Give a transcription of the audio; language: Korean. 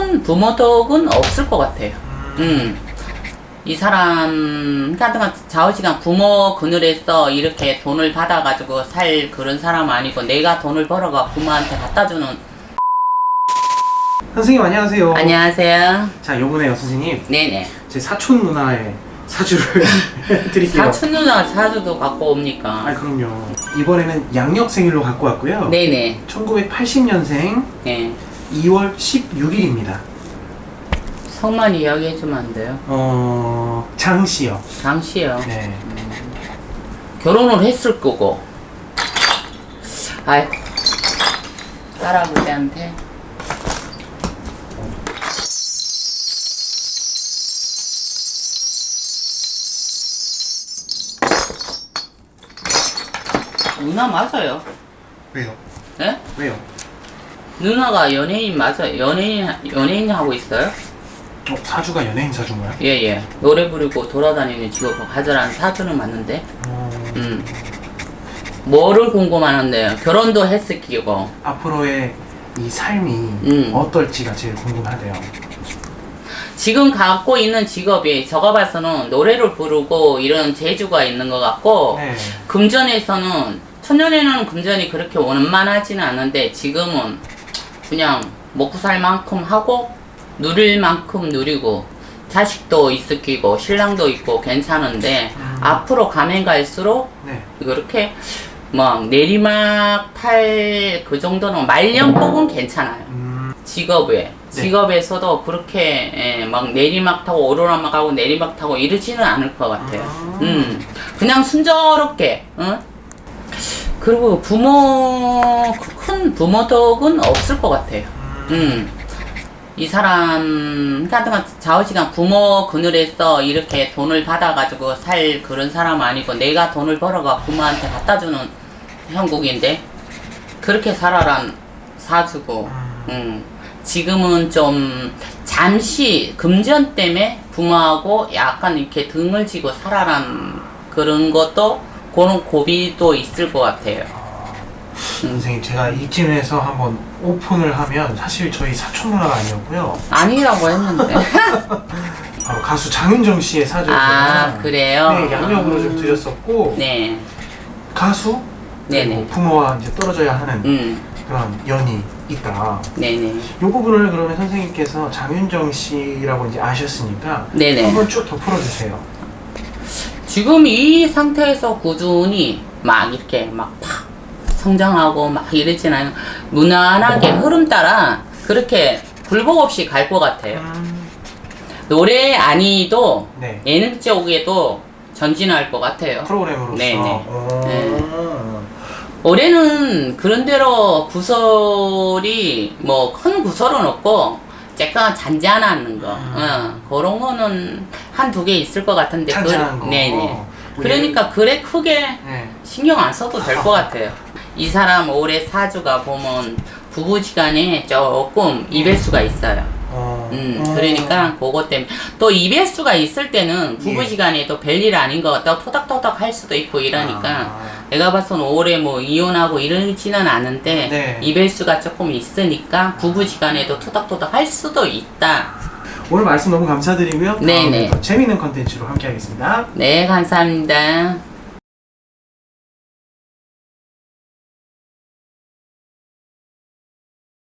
큰 부모 덕은 없을 것 같아요. 음. 이 사람 좌우지간 부모 그늘에서 이렇게 돈을 받아가지고 살 그런 사람 아니고 내가 돈을 벌어가 부모한테 갖다 주는 선생님 안녕하세요. 안녕하세요. 자 요번에요 선생님 네네. 제 사촌 누나의 사주를 드릴게요. 사촌 누나 사주도 갖고 옵니까? 아 그럼요. 이번에는 양력 생일로 갖고 왔고요. 네네. 1980년생 네. 2월 16일입니다. 성만 이야기해주면 안 돼요? 어 장씨요. 당시요. 네. 결혼을 했을 거고. 아이 딸아버지한테 누나 맞아요. 왜요? 네? 왜요? 누나가 연예인 맞아요. 연예인 연예인 하고 있어요? 어, 사주가 연예인 사주인가요? 예예. 노래 부르고 돌아다니는 직업을 가져라는 사주는 맞는데. 어, 음. 뭐를 궁금하는데요? 결혼도 했을 끼고. 앞으로의 이 삶이 음. 어떨지가 제일 궁금하대요. 지금 갖고 있는 직업이 저가 봐서는 노래를 부르고 이런 재주가 있는 것 같고 네. 금전에서는 초년에는 금전이 그렇게 원만하지는 않은데 지금은 그냥 먹고 살 만큼 하고 누릴 만큼 누리고 자식도 있을 끼고 신랑도 있고 괜찮은데 음. 앞으로 가면 갈수록 네. 그렇게 막 내리막 탈그 정도는 말년복은 괜찮아요. 음, 직업에 네. 직업에서도 그렇게 예, 막 내리막 타고 오르락막 하고 내리막 타고 이러지는 않을 것 같아요. 아. 음, 그냥 순조롭게. 응? 그리고 부모 그 큰 부모 덕은 없을 것 같아요. 음. 이 사람 건 좌우지간 부모 그늘에서 이렇게 돈을 받아가지고 살 그런 사람 아니고 내가 돈을 벌어가 부모한테 갖다 주는 형국인데 그렇게 살아란 사주고 음. 지금은 좀 잠시 금전 때문에 부모하고 약간 이렇게 등을 지고 살아란 그런 것도 그런 고비도 있을 것 같아요. 선생님 제가 이쯤에서 한번 오픈을 하면 사실 저희 사촌 누나가 아니었고요. 아니라고 했는데. 바로 가수 장윤정 씨의 사주를 아, 제가 그래요? 네, 양력으로 좀 드렸었고 네. 가수 네네. 그리고 부모와 이제 떨어져야 하는 음. 그런 연이 있다. 네네. 이 부분을 그러면 선생님께서 장윤정 씨라고 이제 아셨으니까 네네. 한번 쭉더 풀어주세요. 지금 이 상태에서 꾸준히 막 이렇게 막 팍 성장하고 막 이러진 않아요. 무난하게 흐름 따라 그렇게 굴복 없이 갈 것 같아요. 노래 아니도 네. 예능 쪽에도 전진할 것 같아요. 프로그램으로서. 네 네. 오. 네. 올해는 그런대로 구설이 뭐 큰 구설은 없고 쬐깐 잔잔한 거, 음. 어, 그런 거는 한 두 개 있을 것 같은데, 잔잔한 거. 네네. 우리- 그러니까 그래 크게 네. 신경 안 써도 될 것 같아요. 이 사람 올해 사주가 보면 부부지간에 조금 이별수가 있어요. 어. 음, 어. 그러니까 그것 때문에 또 이별수가 있을 때는 예. 부부지간에 또 별일 아닌 것 같다고 토닥토닥 할 수도 있고 이러니까 아. 내가 봐서는 올해 뭐 이혼하고 이러지는 않은데 네. 이별수가 조금 있으니까 부부지간에도 토닥토닥 할 수도 있다. 오늘 말씀 너무 감사드리고요. 네네. 다음에 더 재미있는 컨텐츠로 함께 하겠습니다. 네, 감사합니다.